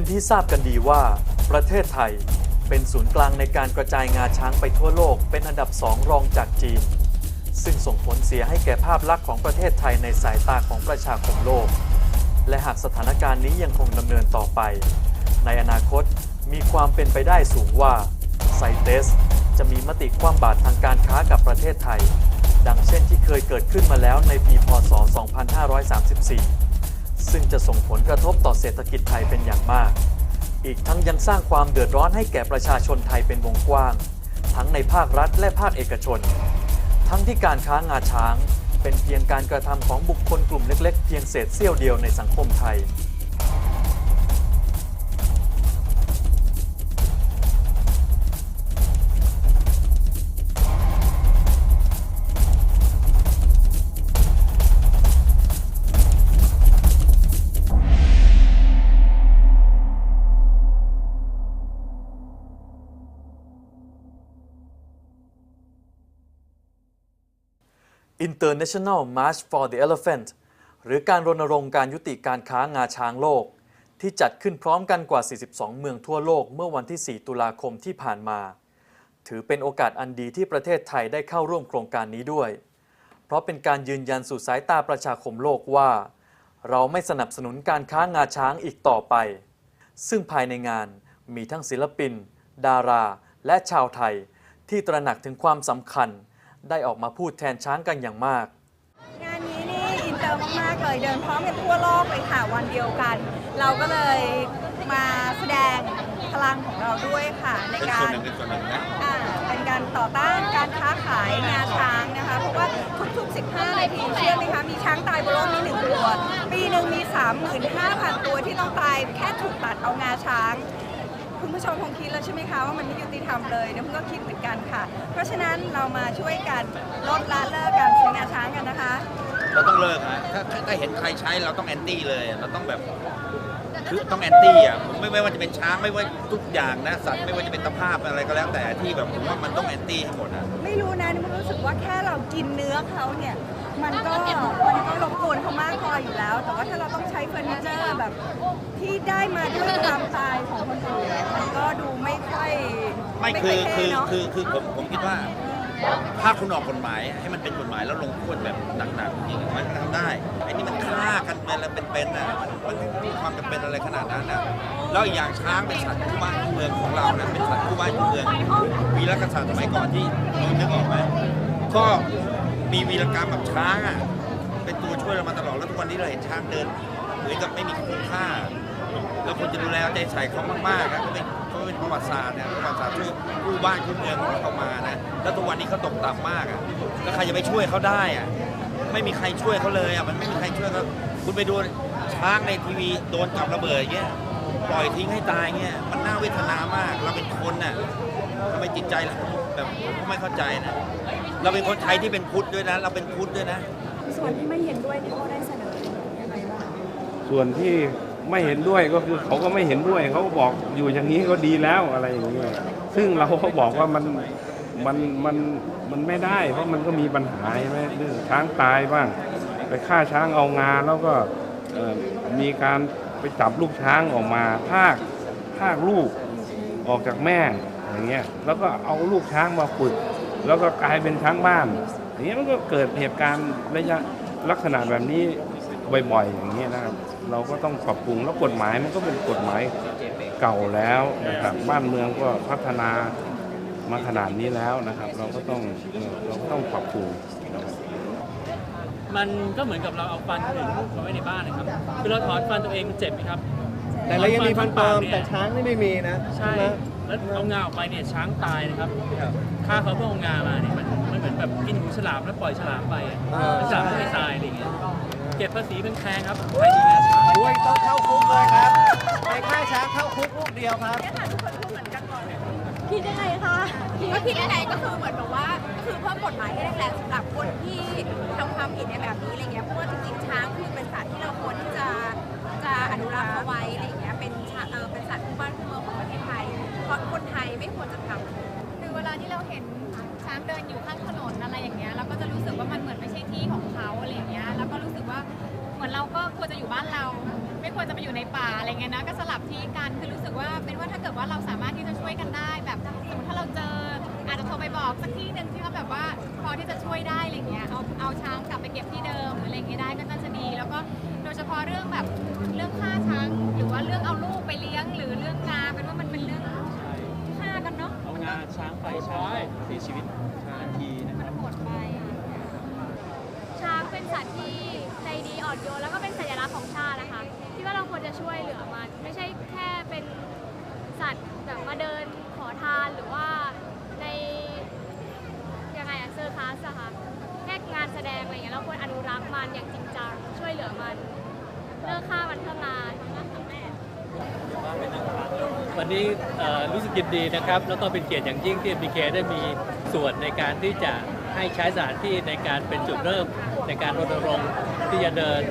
เป็นที่ทราบกันดีว่า ประเทศไทยเป็นศูนย์กลางในการกระจายงาช้างไปทั่วโลกเป็นอันดับสองรองจากจีน ซึ่งส่งผลเสียให้แก่ภาพลักษณ์ของประเทศไทยในสายตาของประชาคมโลก และหากสถานการณ์นี้ยังคงดำเนินต่อไป ในอนาคตมีความเป็นไปได้สูงว่าไซเตสจะมีมติคว่ำบาตรทางการค้ากับประเทศไทย ดังเช่นที่เคยเกิดขึ้นมาแล้วในปีพศ 2534 ซึ่งจะส่งผลกระทบต่อเศรษฐกิจไทยเป็นอย่างมาก อีกทั้งยังสร้างความเดือดร้อนให้แก่ประชาชนไทยเป็นวงกว้าง ทั้งในภาครัฐและภาคเอกชน ทั้งที่การค้างาช้าง เป็นเพียงการกระทำของบุคคลกลุ่มเล็ก ๆ เพียงเศษเสี้ยวเดียวในสังคมไทย International March for the Elephant หรือการรณรงค์การยุติการค้างาช้างโลก ที่จัดขึ้นพร้อมกันกว่า 42 เมืองทั่วโลกเมื่อวันที่ 4 ตุลาคมที่ผ่านมา ถือเป็นโอกาสอันดีที่ประเทศไทยได้เข้าร่วมโครงการนี้ด้วย เพราะเป็นการยืนยันสู่สายตาประชาคมโลกว่า เราไม่สนับสนุนการค้างาช้างอีกต่อไป ซึ่งภายในงานมีทั้งศิลปิน ดารา และชาวไทย ที่ตระหนักถึงความสำคัญ ได้ออกมาพูดแทนช้างกันอย่างมาก งานนี้นี่อินเตอร์มากๆเลยเดินพร้อมกันทั่วโลกเลยค่ะวันเดียวกัน เราก็เลยมาแสดงพลังของเราด้วยค่ะในเป็นกาส่วนร หนึ่งเป็นส่วนหนึ่งนะ อ่าเป็นการต่อต้านการค้าขายงาช้างนะคะ เพราะว่าทุกๆ 15 นาทีเชื่อไหมคะ มีช้างตายบนโลกนี้หนึ่งตัว ปีหนึ่งมี 35,000 ตัวที่ต้องตายแค่ถูกตัดเอางาช้างคุณ ผู้ชมคงคิดแล้วใช่ไหมคะว่ามันไม่ยุติธรรมเลยนะเพิ่งก็คิดเหมือนกันค่ะ เพราะฉะนั้นเรามาช่วยกันลดละเลิกการใช้งาช้างกันนะคะ เราต้องเลิกฮะถ้าถ้าถ้าเห็นใครใช้เราต้องแอนตี้เลยเราต้องแบบคือต้องแอนตี้อะผมไม่ไม่ว่าจะเป็นช้างไม่ว่าทุกอย่างนะสัตว์ไม่ว่าจะเป็นตะภาพอะไรก็แล้วแต่ที่แบบผมว่ามันต้องแอนตี้ให้หมดอะไม่รู้นะนี่มันรู้สึกว่าแค่เรากินเนื้อเขาเนี่ย มันก็มันก็รบกวนเขามากพออยู่แล้ว แต่ว่าถ้าเราต้องใช้เฟอร์นิเจอร์แบบที่ได้มาด้วยความตายของคนอื่นเนี่ยมันก็ดูไม่ค่อยไม่คือยคือเท่เนาะคือคือผมผมคิดว่า ถ้าคุณออกกฎหมายให้มันเป็นกฎหมายแล้วลงโทษแบบหนักๆจริงๆมันทำได้ไอ้นี่มันฆ่ากันเป็นแล้วเป็นๆน่ะมันไม่มีความจำเป็นอะไรขนาดนั้นน่ะแล้วอีกอย่างช้างเป็นสัตว์คู่บ้านคู่เมืองของเรานะเป็นสัตว์คู่บ้านคู่เมืองวีรกษัตริย์สมัยก่อนที่นึกออกไหมก็ มีวีรกรรมแบบช้างอะเป็นตัวช่วยเรามาตลอดแล้วทุกวันนี้เราเห็นช้างเดินเหมือนกับไม่มีคุณค่าเราควรจะดูแลเอาใจใส่เขามากๆนะเขาเป็นเขาเป็นประวัติศาสตร์เนี่ยประวัติศาสตร์ช่วยกู้บ้านกู้เมืองของเขามานะแล้วทุกวันนี้เขาตกต่ำมากอะแล้วใครจะไปช่วยเขาได้อะไม่มีใครช่วยเขาเลยอะมันไม่มีใครช่วยเขาคุณไปดูช้างในทีวีโดนกับระเบิดเงี้ยปล่อยทิ้งให้ตายเงี้ยมันน่าเวทนามากเราเป็นคนน่ะทำไมจิตใจเรา แบบผมก็ไม่เข้าใจนะ เราเป็นคนไทยที่เป็นพุทธด้วยนะ เราเป็นพุทธด้วยนะ ส่วนที่ไม่เห็นด้วยนี่เขาได้เสนอยังไงบ้างส่วนที่ไม่เห็นด้วยก็คือเขาก็ไม่เห็นด้วยเขาก็บอกอยู่อย่างนี้ก็ดีแล้วอะไรอย่างเงี้ยซึ่งเราก็บอกว่ามันมันมันมันไม่ได้ เพราะมันก็มีปัญหาใช่ไหมเรื่องช้างตายบ้าง ไปฆ่าช้างเอางาแล้วก็เอ่อมีการไปจับลูกช้างออกมาพากพากลูกออกจากแม่ อย่างเงี้ยแล้วก็เอาลูกช้างมาฝึก แล้วก็กลายเป็นช้างบ้าน อย่างเงี้ยมันก็เกิดเหตุการณ์ระยะลักษณะแบบนี้บ่อยๆอย่างเงี้ยนะครับ เราก็ต้องปรับปรุงแล้วกฎหมายมันก็เป็นกฎหมายเก่าแล้วนะครับบ้านเมืองก็พัฒนามาขนาดนี้แล้วนะครับ เราก็ต้องเราก็ต้องปรับปรุงนะครับมันก็เหมือนกับเราเอาฟันคนอื่นมาไว้ในบ้านนะครับ คือเราถอนฟันตัวเองมันเจ็บไหมครับ แต่เรายังมีฟันปลอมเนี่ยแต่ช้างนี่ไม่มีนะใช่ไหม แล้วเอางาออกไปเนี่ยช้างตายนะครับฆ่าเขาเพื่อเอางามาเนี่ยมันมันเหมือนแบบกินหูฉลามแล้วปล่อยฉลามไปอะเออฉลามไม่ตายอะไรอย่างเงี้ยเก็บภาษีแพงๆครับใครมีงาช้างด้วยต้องเข้าคุกเลยครับไปฆ่าช้างเข้าคุกลูกเดียวครับ คิดยังไงคะก็คิดยังไงก็คือเหมือนแบบว่าคือเพิ่มกฎหมายให้แรงๆสำหรับคนที่ทำความผิดในแบบนี้อะไรเงี้ยเพราะว่าจริงๆช้างคือเป็นสัตว์ที่เราควรที่จะ จะอนุรักษ์เอาไว้อะไรอย่างเงี้ยเป็นชาเออเป็นสัตว์คู่บ้านคู่เมืองของประเทศไทยเพราะคนไทยไม่ควรจะทำคือเวลาที่เราเห็นช้างเดินอยู่ข้างถนนอะไรอย่างเงี้ยเราก็จะรู้สึกว่ามันเหมือนไม่ใช่ที่ของเขาอะไรอย่างเงี้ยแล้วก็รู้สึกว่าเหมือนเราก็ควรจะอยู่บ้านเรา ไม่ควรจะไปอยู่ในป่าอะไรเงี้ยนะก็สลับที่กันคือรู้สึกว่าเป็นว่าถ้าเกิดว่าเราสามารถที่จะช่วยกันได้ แบบสมมติถ้าเราเจอ อาจจะโทรไปบอกสักที่หนึ่งที่เขาแบบว่าพอที่จะช่วยได้อะไรเงี้ยเอาเอาช้างกลับไปเก็บที่เดิมหรืออะไรเงี้ยได้ก็น่าจะดี แล้วก็ ฉพาะเรื่องแบบเรื่องฆ่าช้างหรือว่าเรื่องเอาลูกไปเลี้ยงหรือเรื่องงาเป็นว่ามันเป็นเรื่องฆ่ากันเนาะเอางาช้างไปช้างเสียชีวิตทันทีนะครับมันโหดไปช้างเป็นสัตว์ที่ใจดีอ่อนโยนแล้วก็ ลิกฆ่ามันเพื่องานทั้งแม่วันนี้รู้สึกยินดีนะครับ แล้วก็เป็นเกียรติอย่างยิ่งที่ MBK ได้มีส่วนในการที่จะให้ใช้สถานที่ในการเป็นจุดเริ่มในการรณรงค์ที่จะเดิน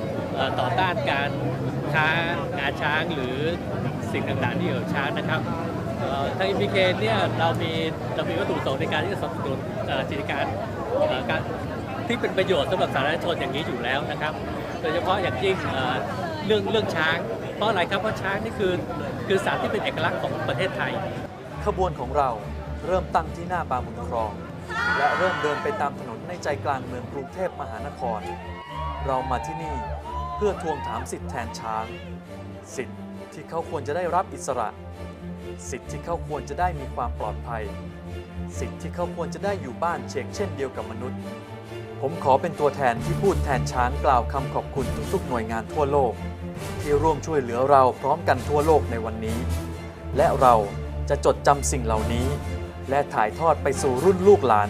ต่อต้านการค้างาช้างหรือสิ่งต่างๆที่เกี่ยวกับช้างนะครับเอ่อทาง MBK เนี่ยเรามีเรามีวัตถุประสงค์ในการที่จะสนับสนุนกิจการการที่เป็นประโยชน์สำหรับสาธารณชนอย่างนี้อยู่แล้วนะครับ โดยเฉพาะอย่างยิ่ง เรื่องเรื่องช้าง เพราะอะไรครับเพราะช้างนี่คือคือสัตว์ที่เป็นเอกลักษณ์ของประเทศไทย ขบวนของเราเริ่มตั้งที่หน้าบางบุญครอง และเริ่มเดินไปตามถนนในใจกลางเมืองกรุงเทพมหานคร เรามาที่นี่เพื่อทวงถามสิทธิแทนช้าง สิทธิที่เขาควรจะได้รับอิสระ สิทธิที่เขาควรจะได้มีความปลอดภัย สิทธิที่เขาควรจะได้อยู่บ้านเชกเช่นเดียวกับมนุษย์ ผมขอเป็นตัวแทนที่พูดแทนช้างกล่าวคำขอบคุณทุกๆ หน่วยงานทั่วโลก ที่ร่วมช่วยเหลือเราพร้อมกันทั่วโลกในวันนี้ และเราจะจดจำสิ่งเหล่านี้ และถ่ายทอดไปสู่รุ่นลูกหลาน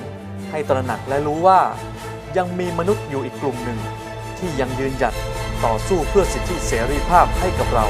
ให้ตระหนักและรู้ว่า ยังมีมนุษย์อยู่อีกกลุ่มหนึ่ง ที่ยังยืนหยัดต่อสู้เพื่อสิทธิเสรีภาพให้กับเรา